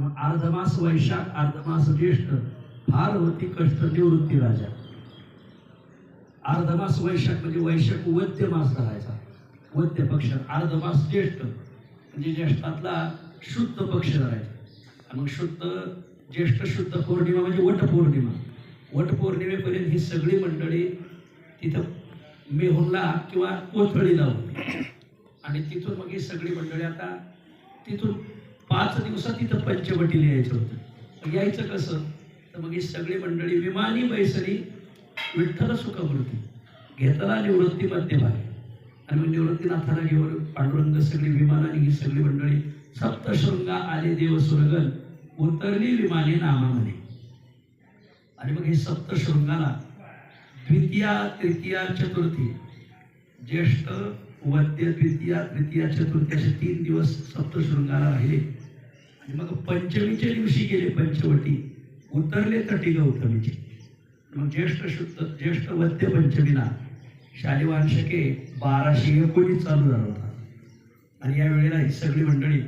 मग अर्धमास वैशाख अर्धमास ज्येष्ठ फार होती कष्ट निवृत्ती राजा. अर्धमास वैशाख म्हणजे वैशाख वद्य मास धरायचा. वद्य पक्ष अर्धमास ज्येष्ठ म्हणजे ज्येष्ठातला शुद्ध पक्ष धरायचा. मग शुद्ध ज्येष्ठ शुद्ध पौर्णिमा म्हणजे वट पौर्णिमा. वट पौर्णिमेपर्यंत ही सगळी मंडळी तिथं मेहुणला किंवा कोथळीला होती. आणि तिथून मग ही सगळी मंडळी आता तिथून पाच दिवसात तिथं पंचवटीला यायचं होतं. यायचं कसं? तर मग ही सगळी मंडळी विमानी बैसरी विठ्ठल सुखमूर्ती घेतला निवृत्ती मध्यभागी आणि मग निवृत्तीनाथाला घेऊन पांडुरंग सगळी विमानाने ही सगळी मंडळी सप्तशृंगा आले देव सुरगल उतरली विमाने नामामध्ये. आणि मग हे सप्तशृंगाला द्वितीया तृतीया चतुर्थी ज्येष्ठ वद्य द्वितीया तृतीया चतुर्थी असे तीन दिवस सप्तशृंगाला राहिले. मग पंचमीच्या दिवशी गेले पंचवटी. उतरले तटी गौतमीचे मग ज्येष्ठ शुद्ध ज्येष्ठ वद्य पंचमीला शालिवान शके बाराशे एकोणीस चालू झाला होता. आणि या वेळेला ही सगळी मंडळी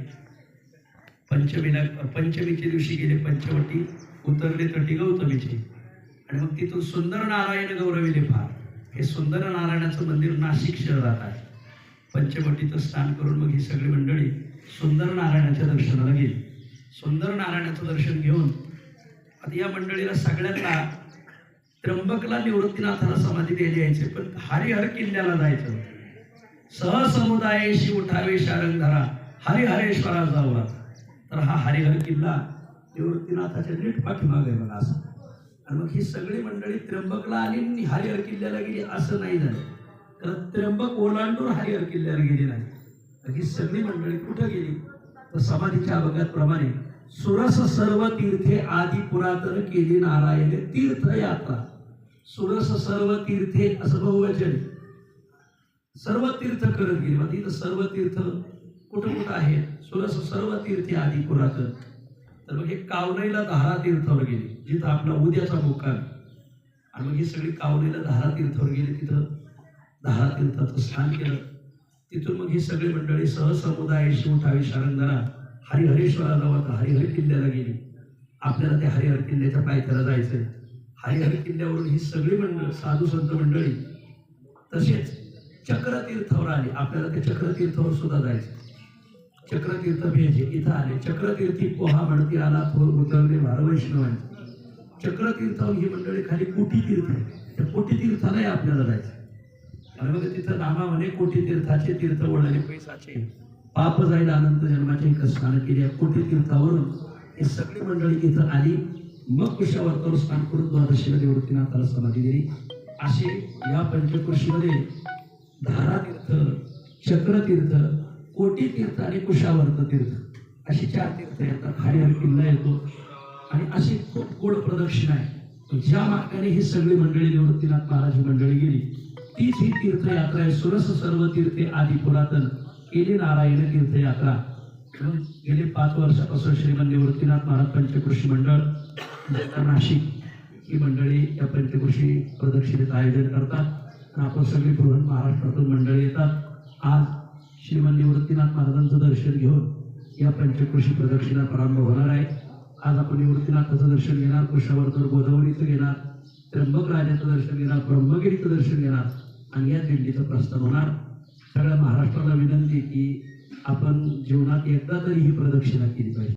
पंचमीला पंचमीच्या दिवशी गेले पंचवटी. उतरले तटी गौतमीचे आणि मग तिथून सुंदर नारायण गौरविले फार. हे सुंदर नारायणाचं मंदिर नाशिक शहरात आहे. पंचवटीचं स्नान करून मग ही सगळी मंडळी सुंदर नारायणाच्या दर्शनाला गेली. सुंदर नारायणाचं दर्शन घेऊन आता या मंडळीला सगळ्यांना त्र्यंबकला निवृत्तीनाथाला समाधी द्यायला यायचे पण हरिहर किल्ल्याला जायचं. होतं. सहसमुदायाशी उठावे शारंगधरा हरिहरेश्वरा जाऊ तर हा हरिहर किल्ला निवृत्तीनाथाच्या नीट पाठीमागे आहे बघा असं. आणि मग ही सगळी मंडळी त्र्यंबकला आली आणि हरिहर किल्ल्याला गेली असं नाही झालं. त्र्यंबक ओलांडून हरिहर किल्ल्यावर गेले नाही. ही सगळी मंडळी कुठं गेली? तर समाधीच्या अभंगाप्रमाणे सुरस सर्व तीर्थे आदी पुरातन केली नारायण तीर्थयात्रा. सुरस सर्व तीर्थे असं बहुवचन. सर्व तीर्थ करत गेले. मग तिथं सर्व तीर्थ कुठं कुठं आहे? सुरस सर्व तीर्थे आधी पुरातन. तर मग हे कावनेला धारा तीर्थावर गेली. जिथं आपला उद्याचा मुक्काम. आणि मग ही सगळी कावनेला धारा तीर्थावर गेली तिथं. दहा तीर्थाचं स्नान केलं. तिथून मग ही सगळी मंडळी सहसमुदायाशी उठावी शारंगधरा हरिहरेश्वरा गावात हरिहर किल्ल्याला गेली. आपल्याला त्या हरिहर किल्ल्याच्या पायथ्याला जायचंय. हरिहर किल्ल्यावरून ही सगळी मंडळ साधू संत मंडळी तसेच चक्रतीर्थावर आली. आपल्याला त्या चक्रतीर्थावर सुद्धा जायचं चक्रतीर्थ भेजे इथं आले. चक्रतीर्थी पोहा म्हणती आला थोर उतरले भारवैष्णवांचे चक्रतीर्थावर ही मंडळी खाली कोटी तीर्थ आहे त्या कोटी तीर्थालाही आपल्याला जायचं आणि तिथं नामा कोटी तीर्थाचे तीर्थ वळले पैसाचे पाप जाईल अनंत जन्माचे स्नान केले. कोटी तीर्थावरून ही सगळी मंडळी इथं आली. मग कुशावर्तावर स्नान करून द्वादशीला निवृत्तीनाथाला समाधी दिली. असे या पंचकृषीमध्ये धारातीर्थ चक्रतीर्थ कोटी तीर्थ आणि कुशावर्त तीर्थ अशी चार तीर्थ येतात. हरिहर किल्ला येतो. आणि अशी खूप गोड प्रदक्षिणा आहे. ज्या मार्गाने ही सगळी मंडळी निवृत्तीनाथ महाराज मंडळी गेली तीच ही तीर्थयात्रा आहे सुरस सर्व तीर्थे आदी पुरातन. केली नारायण तीर्थयात्रा. म्हणून गेले पाच वर्षापासून श्रीमंत निवृत्तीनाथ महाराज पंचकृषी मंडळ नाशिक ही मंडळी या पंचकृषी प्रदक्षिणेचं आयोजन करतात. आणि आपण सगळी बृहन महाराष्ट्रातून मंडळी येतात. आज श्रीमंत निवृत्तीनाथ महाराजांचं दर्शन घेऊन या पंचकृषी प्रदक्षिणा प्रारंभ होणार आहे. आज आपण निवृत्तीनाथाचं दर्शन घेणार कृष्णावर्धन गोदावरीचं घेणार त्र्यंबक राजाचं दर्शन घेणार ब्रह्मगिरीचं दर्शन घेणार. आणि या दिंडीचं प्रस्थान होणार. सगळ्या महाराष्ट्राला विनंती की आपण जीवनात एकदा तरी ही प्रदक्षिणा केली पाहिजे.